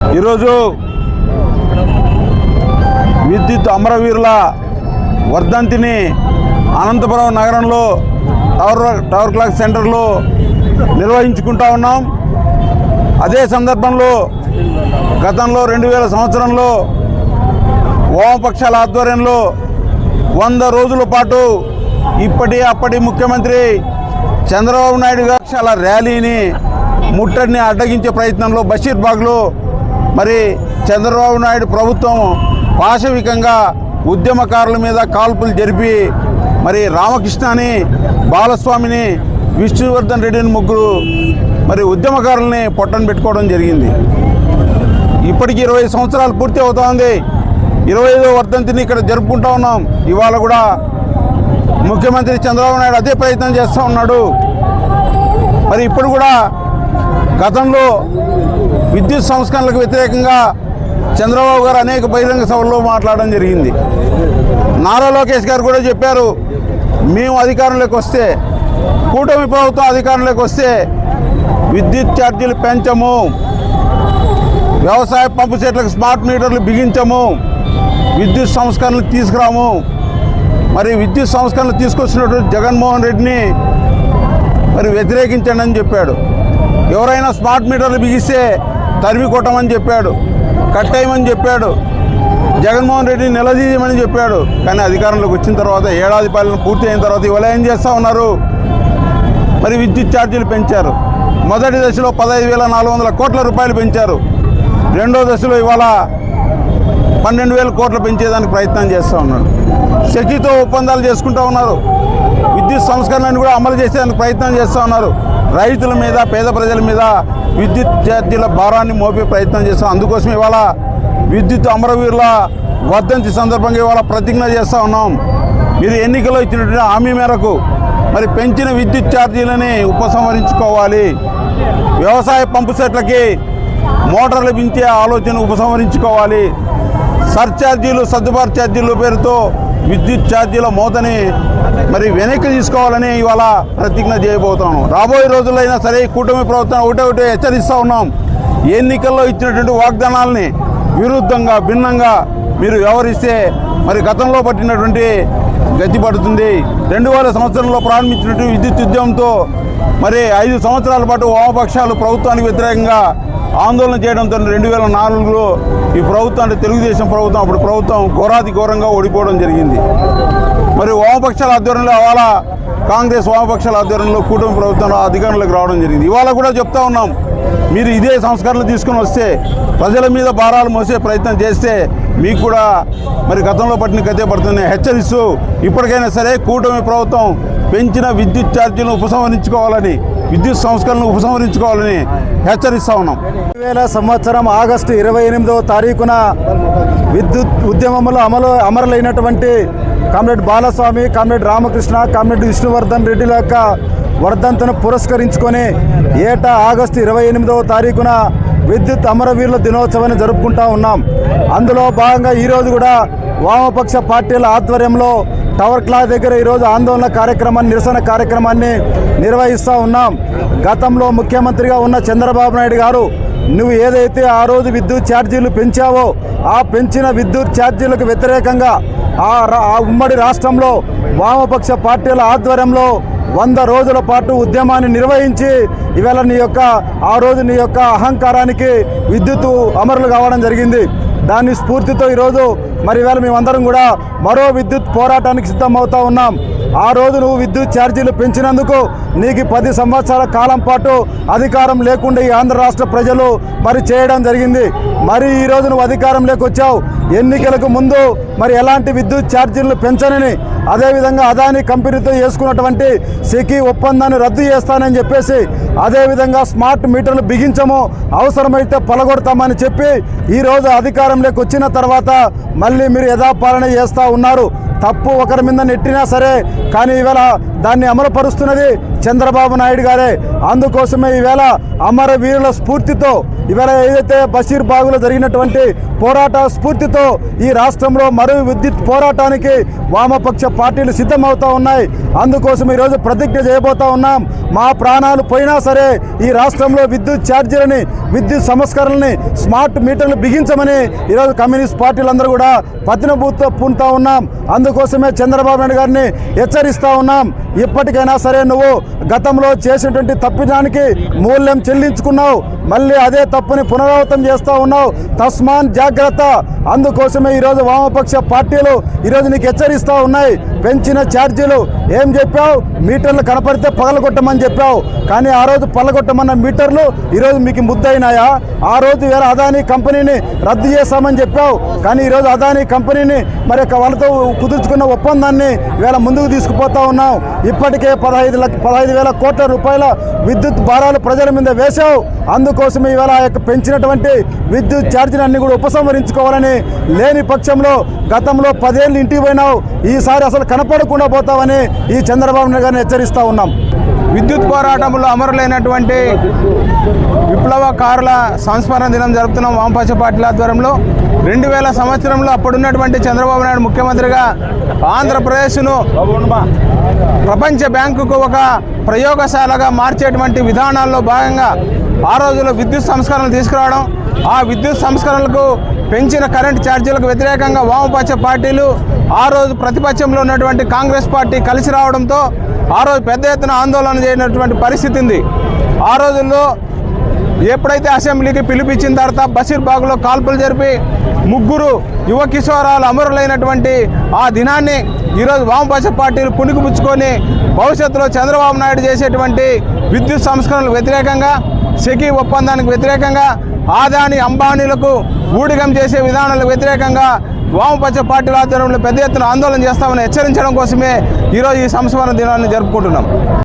ఈరోజు విద్యుత్ అమరవీరుల వర్ధంతిని అనంతపురం నగరంలో టవర్ టవర్ క్లాక్ సెంటర్లో నిర్వహించుకుంటా ఉన్నాం. అదే సందర్భంలో గతంలో రెండు వేల సంవత్సరంలో వామపక్షాల ఆధ్వర్యంలో వంద రోజుల పాటు ఇప్పటి అప్పటి ముఖ్యమంత్రి చంద్రబాబు నాయుడు గారు ర్యాలీని ముట్టడిని అడ్డగించే ప్రయత్నంలో బషీర్బాగ్లో మరి చంద్రబాబు నాయుడు ప్రభుత్వం పాశవికంగా ఉద్యమకారుల మీద కాల్పులు జరిపి మరి రామకృష్ణని బాలస్వామిని విష్ణువర్ధన్ రెడ్డిని ముగ్గురు మరి ఉద్యమకారుల్ని పొట్టను పెట్టుకోవడం జరిగింది. ఇప్పటికి ఇరవై సంవత్సరాలు పూర్తి అవుతా ఉంది ఇరవై ఐదో వర్ధంతిని ఇక్కడ జరుపుకుంటా ఉన్నాం. ఇవాళ కూడా ముఖ్యమంత్రి చంద్రబాబు నాయుడు అదే ప్రయత్నం చేస్తూ ఉన్నాడు. మరి ఇప్పుడు కూడా గతంలో విద్యుత్ సంస్కరణలకు వ్యతిరేకంగా చంద్రబాబు గారు అనేక బహిరంగ సభల్లో మాట్లాడడం జరిగింది. నారా లోకేష్ గారు కూడా చెప్పారు మేము అధికారంలోకి వస్తే కూటమి ప్రభుత్వం అధికారంలోకి వస్తే విద్యుత్ ఛార్జీలు పెంచము. వ్యవసాయ పంపు సెట్లకు స్మార్ట్ మీటర్లు బిగించము. విద్యుత్ సంస్కరణలు తీసుకురాము. మరి విద్యుత్ సంస్కరణలు తీసుకొచ్చినటువంటి జగన్మోహన్ రెడ్డిని మరి వ్యతిరేకించండి అని చెప్పాడు. ఎవరైనా స్మార్ట్ మీటర్లు బిగిస్తే తరిమి కొట్టమని చెప్పాడు కట్టేయమని చెప్పాడు జగన్మోహన్ రెడ్డిని నిలదీయమని చెప్పాడు. కానీ అధికారంలోకి వచ్చిన తర్వాత ఏడాది పాలన పూర్తి అయిన తర్వాత ఇవాళ ఏం చేస్తూ ఉన్నారు? మరి విద్యుత్ ఛార్జీలు పెంచారు. మొదటి దశలో పదహైదు వేల నాలుగు వందల కోట్ల రూపాయలు పెంచారు. రెండో దశలో ఇవాళ పన్నెండు వేల కోట్లు పెంచేదానికి ప్రయత్నం చేస్తూ ఉన్నాడు శక్తితో ఒప్పందాలు చేసుకుంటూ ఉన్నారు. విద్యుత్ సంస్కరణలను కూడా అమలు చేసేదానికి ప్రయత్నం చేస్తూ ఉన్నారు. రైతుల మీద పేద ప్రజల మీద విద్యుత్ ఛార్జీల భారాన్ని మోపే ప్రయత్నం చేస్తాం. అందుకోసం ఇవాళ విద్యుత్ అమరవీరుల వర్ధంతి సందర్భంగా ఇవాళ ప్రతిజ్ఞ చేస్తూ ఉన్నాం. మీరు ఎన్నికల్లో ఇచ్చినటువంటి హామీ మేరకు మరి పెంచిన విద్యుత్ ఛార్జీలని ఉపసంహరించుకోవాలి. వ్యవసాయ పంపు సెట్లకి మోటార్లు పెంచే ఆలోచన ఉపసంహరించుకోవాలి. సర్ఛార్జీలు సర్దుబాటు ఛార్జీలు పేరుతో విద్యుత్ ఛార్జీల మోతని మరి వెనక్కి తీసుకోవాలని ఇవాళ ప్రతిజ్ఞ చేయబోతున్నాం రాబోయే రోజుల్లో అయినా సరే కూటమి ప్రభుత్వం ఒకటే ఒకటే హెచ్చరిస్తూ ఉన్నాం. ఎన్నికల్లో ఇచ్చినటువంటి వాగ్దానాలని విరుద్ధంగా భిన్నంగా మీరు వ్యవహరిస్తే మరి గతంలో పట్టినటువంటి గతి పడుతుంది. రెండు వేల సంవత్సరంలో ప్రారంభించినటువంటి విద్యుత్ ఉద్యమంతో మరి ఐదు సంవత్సరాల పాటు వామపక్షాలు ప్రభుత్వానికి వ్యతిరేకంగా ఆందోళన చేయడంతో రెండు వేల నాలుగులో ఈ ప్రభుత్వం అంటే తెలుగుదేశం ప్రభుత్వం అప్పుడు ప్రభుత్వం ఘోరాతి ఘోరంగా ఓడిపోవడం జరిగింది. మరి వామపక్షాల ఆధ్వర్యంలో ఇవాళ కాంగ్రెస్ వామపక్షాల ఆధ్వర్యంలో కూటమి ప్రభుత్వం అధికారంలోకి రావడం జరిగింది. ఇవాళ కూడా చెప్తా ఉన్నాం మీరు ఇదే సంస్కరణలు తీసుకుని వస్తే ప్రజల మీద భారాలు మోసే ప్రయత్నం చేస్తే మీకు కూడా మరి గతంలో పట్టిన కథే పడుతుంది. హెచ్చరిస్తూ ఇప్పటికైనా సరే కూటమి ప్రభుత్వం పెంచిన విద్యుత్ ఛార్జీలను ఉపసంహరించుకోవాలని విద్యుత్ సంస్కరణను ఉపసంహరించుకోవాలని హెచ్చరిస్తా ఉన్నాం. రెండు వేల సంవత్సరం ఆగస్టు ఇరవై ఎనిమిదవ తారీఖున విద్యుత్ ఉద్యమంలో అమలు అమరులైనటువంటి comrade Balaswamy comrade Ramakrishna comrade Vishnuvardhan రెడ్డిల యొక్క వర్ధంతను పురస్కరించుకొని ఏటా ఆగస్టు ఇరవై ఎనిమిదవ తారీఖున విద్యుత్ అమరవీరుల దినోత్సవాన్ని జరుపుకుంటా ఉన్నాం. అందులో భాగంగా ఈరోజు కూడా వామపక్ష పార్టీల ఆధ్వర్యంలో టవర్ క్లాక్ దగ్గర ఈరోజు ఆందోళన కార్యక్రమాన్ని నిరసన కార్యక్రమాన్ని నిర్వహిస్తూ ఉన్నాం. గతంలో ముఖ్యమంత్రిగా ఉన్న చంద్రబాబు నాయుడు గారు నువ్వు ఏదైతే ఆ రోజు విద్యుత్ ఛార్జీలు పెంచావో ఆ పెంచిన విద్యుత్ ఛార్జీలకు వ్యతిరేకంగా ఆ రా- ఆ ఉమ్మడి రాష్ట్రంలో వామపక్ష పార్టీల ఆధ్వర్యంలో వంద రోజుల పాటు ఉద్యమాన్ని నిర్వహించి ఇవాళ నీ యొక్క ఆ రోజు నీ యొక్క అహంకారానికి విద్యుత్ అమరులు కావడం జరిగింది. దాని స్ఫూర్తితో ఈరోజు మరి ఇవాళ మేమందరం కూడా మరో విద్యుత్ పోరాటానికి సిద్ధమవుతా ఉన్నాం. ఆ రోజు నువ్వు విద్యుత్ ఛార్జీలు పెంచినందుకు నీకు పది సంవత్సరాల కాలం పాటు అధికారం లేకుండా ఈ ఆంధ్ర రాష్ట్ర ప్రజలు మరి చేయడం జరిగింది. మరి ఈ రోజు నువ్వు అధికారంలోకి వచ్చావు. ఎన్నికలకు ముందు మరి ఎలాంటి విద్యుత్ ఛార్జీలను పెంచనని అదేవిధంగా అదాని కంపెనీతో వేసుకున్నటువంటి సెకీ ఒప్పందాన్ని రద్దు చేస్తానని చెప్పేసి అదేవిధంగా స్మార్ట్ మీటర్లు బిగించము అవసరమైతే పొలగొడతామని చెప్పి ఈరోజు అధికారంలోకి వచ్చిన తర్వాత మళ్ళీ మీరు యథాపాలన చేస్తూ ఉన్నారు. తప్పు ఒకరి మీద నెట్టినా సరే కానీ ఈవేళ దాన్ని అమలుపరుస్తున్నది చంద్రబాబు నాయుడు గారే. అందుకోసమే ఈవేళ అమరవీరుల స్ఫూర్తితో ఇవాళ ఏదైతే బషీర్ బాగులో జరిగినటువంటి పోరాట స్ఫూర్తితో ఈ రాష్ట్రంలో మరో విద్యుత్ పోరాటానికి వామపక్ష పార్టీలు సిద్ధమవుతూ ఉన్నాయి. అందుకోసం ఈరోజు ప్రతిజ్ఞ చేయబోతా ఉన్నాం. మా ప్రాణాలు పోయినా సరే ఈ రాష్ట్రంలో విద్యుత్ ఛార్జీలని విద్యుత్ సంస్కరణని స్మార్ట్ మీటర్లు బిగించమని ఈరోజు కమ్యూనిస్ట్ పార్టీలందరూ కూడా పతినబూతో పూనుతా ఉన్నాం. అందుకోసమే చంద్రబాబు నాయుడు గారిని హెచ్చరిస్తూ ఉన్నాం. ఇప్పటికైనా సరే నువ్వు గతంలో చేసినటువంటి తప్పిదానికి మూల్యం చెల్లించుకున్నావు. మళ్ళీ అదే తప్పుని పునరావృతం చేస్తూ ఉన్నావు. తస్మాన్ జాగ్రత్త. అందుకోసమే ఈరోజు వామపక్ష పార్టీలు ఈరోజు నీకు హెచ్చరిస్తూ ఉన్నాయి. పెంచిన ఛార్జీలు ఏం చెప్పావు? మీటర్లు కనపడితే పగలగొట్టమని చెప్పావు. కానీ ఆ రోజు పగలగొట్టమన్న మీటర్లు ఈరోజు మీకు ముద్దయినాయా? ఆ రోజు వేరే అదానీ కంపెనీని రద్దు చేస్తామని చెప్పావు. కానీ ఈరోజు అదానీ కంపెనీని మరి వాళ్ళతో కుదుర్చుకున్న ఒప్పందాన్ని వేళ ముందుకు తీసుకుపోతా ఉన్నాం ఇప్పటికే పదహైదు లక్ష పదహైదు వేల కోట్ల రూపాయల విద్యుత్ భారాలు ప్రజల మీద వేశావు. అందుకోసం ఈవేళ ఆ యొక్క పెంచినటువంటి విద్యుత్ ఛార్జీలు అన్ని కూడా ఉపసంహరించుకోవాలని లేని పక్షంలో గతంలో పదేళ్ళు ఇంటికి పోయినావు. ఈసారి అసలు కనపడకుండా పోతామని ఈ చంద్రబాబు నాయుడు గారిని హెచ్చరిస్తూ ఉన్నాం. విద్యుత్ పోరాటంలో అమరులైనటువంటి విప్లవకారుల సంస్మరణ దినం జరుపుతున్నాం వామపక్ష పార్టీల ఆధ్వర్యంలో. రెండు వేల సంవత్సరంలో అప్పుడున్నటువంటి చంద్రబాబు నాయుడు ముఖ్యమంత్రిగా ఆంధ్రప్రదేశ్ను ప్రపంచ బ్యాంకుకు ఒక ప్రయోగశాలగా మార్చేటువంటి విధానాల్లో భాగంగా ఆ రోజుల్లో విద్యుత్ సంస్కరణలు తీసుకురావడం ఆ విద్యుత్ సంస్కరణలకు పెంచిన కరెంటు ఛార్జీలకు వ్యతిరేకంగా వామపక్ష పార్టీలు ఆ రోజు ప్రతిపక్షంలో ఉన్నటువంటి కాంగ్రెస్ పార్టీ కలిసి రావడంతో ఆ రోజు పెద్ద ఎత్తున ఆందోళన చేయనటువంటి పరిస్థితి ఉంది. ఆ రోజుల్లో ఎప్పుడైతే అసెంబ్లీకి పిలిపించిన తర్వాత బషీర్బాగ్లో కాల్పులు జరిపి ముగ్గురు యువ కిషోరాలు అమరులైనటువంటి ఆ దినాన్ని ఈరోజు వామపక్ష పార్టీలు పుణికిపుచ్చుకొని భవిష్యత్తులో చంద్రబాబు నాయుడు చేసేటువంటి విద్యుత్ సంస్కరణలకు వ్యతిరేకంగా సెకీ ఒప్పందానికి వ్యతిరేకంగా ఆదాని అంబానీలకు ఊడిగం చేసే విధానాలకు వ్యతిరేకంగా వామపక్ష పార్టీల ఆధ్వర్యంలో పెద్ద ఎత్తున ఆందోళన చేస్తామని హెచ్చరించడం కోసమే ఈరోజు ఈ సంస్మరణ దినాన్ని జరుపుకుంటున్నాం.